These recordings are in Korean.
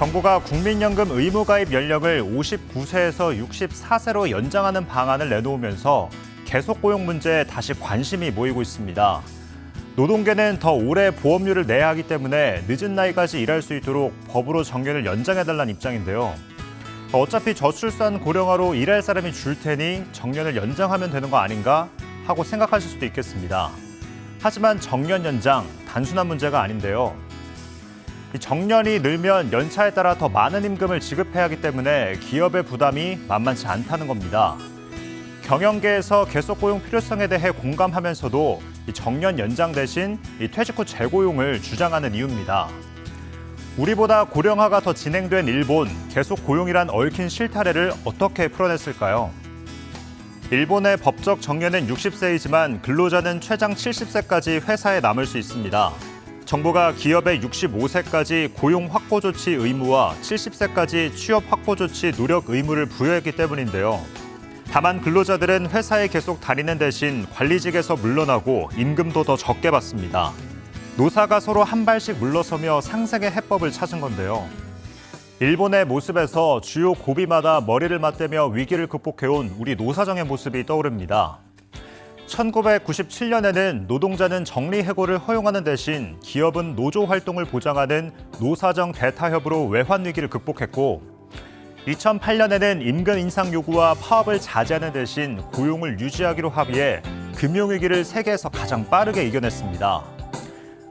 정부가 국민연금 의무가입 연령을 59세에서 64세로 연장하는 방안을 내놓으면서 계속 고용 문제에 다시 관심이 모이고 있습니다. 노동계는 더 오래 보험료를 내야 하기 때문에 늦은 나이까지 일할 수 있도록 법으로 정년을 연장해달라는 입장인데요. 어차피 저출산 고령화로 일할 사람이 줄 테니 정년을 연장하면 되는 거 아닌가 하고 생각하실 수도 있겠습니다. 하지만 정년 연장 단순한 문제가 아닌데요. 이 정년이 늘면 연차에 따라 더 많은 임금을 지급해야 하기 때문에 기업의 부담이 만만치 않다는 겁니다. 경영계에서 계속 고용 필요성에 대해 공감하면서도 이 정년 연장 대신 이 퇴직 후 재고용을 주장하는 이유입니다. 우리보다 고령화가 더 진행된 일본 계속 고용이란 얽힌 실타래를 어떻게 풀어냈을까요? 일본의 법적 정년은 60세이지만 근로자는 최장 70세까지 회사에 남을 수 있습니다. 정부가 기업에 65세까지 고용 확보 조치 의무와 70세까지 취업 확보 조치 노력 의무를 부여했기 때문인데요. 다만 근로자들은 회사에 계속 다니는 대신 관리직에서 물러나고 임금도 더 적게 받습니다. 노사가 서로 한 발씩 물러서며 상생의 해법을 찾은 건데요. 일본의 모습에서 주요 고비마다 머리를 맞대며 위기를 극복해온 우리 노사정의 모습이 떠오릅니다. 1997년에는 노동자는 정리 해고를 허용하는 대신 기업은 노조 활동을 보장하는 노사정 대타협으로 외환 위기를 극복했고 2008년에는 임금 인상 요구와 파업을 자제하는 대신 고용을 유지하기로 합의해 금융위기를 세계에서 가장 빠르게 이겨냈습니다.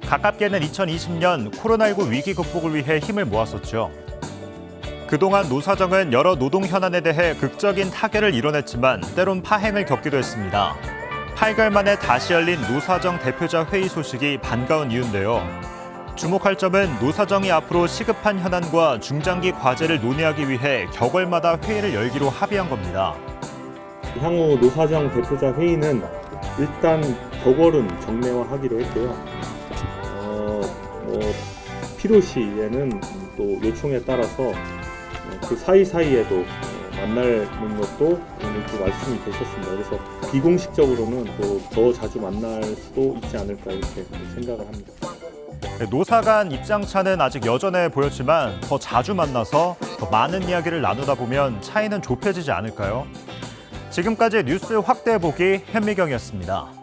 가깝게는 2020년 코로나19 위기 극복을 위해 힘을 모았었죠. 그동안 노사정은 여러 노동 현안에 대해 극적인 타결을 이뤄냈지만 때론 파행을 겪기도 했습니다. 8개월 만에 다시 열린 노사정 대표자 회의 소식이 반가운 이유인데요. 주목할 점은 노사정이 앞으로 시급한 현안과 중장기 과제를 논의하기 위해 격월마다 회의를 열기로 합의한 겁니다. 향후 노사정 대표자 회의는 일단 격월은 정례화하기로 했고요. 어, 뭐 필요시에는 또 요청에 따라서 어, 그 사이 사이에도 만나는 것도 오늘 또 말씀이 되셨습니다. 그래서 비공식적으로는 또 더 자주 만날 수도 있지 않을까 이렇게 생각을 합니다. 노사 간 입장차는 아직 여전해 보였지만 더 자주 만나서 더 많은 이야기를 나누다 보면 차이는 좁혀지지 않을까요? 지금까지 뉴스 확대 보기 현미경이었습니다.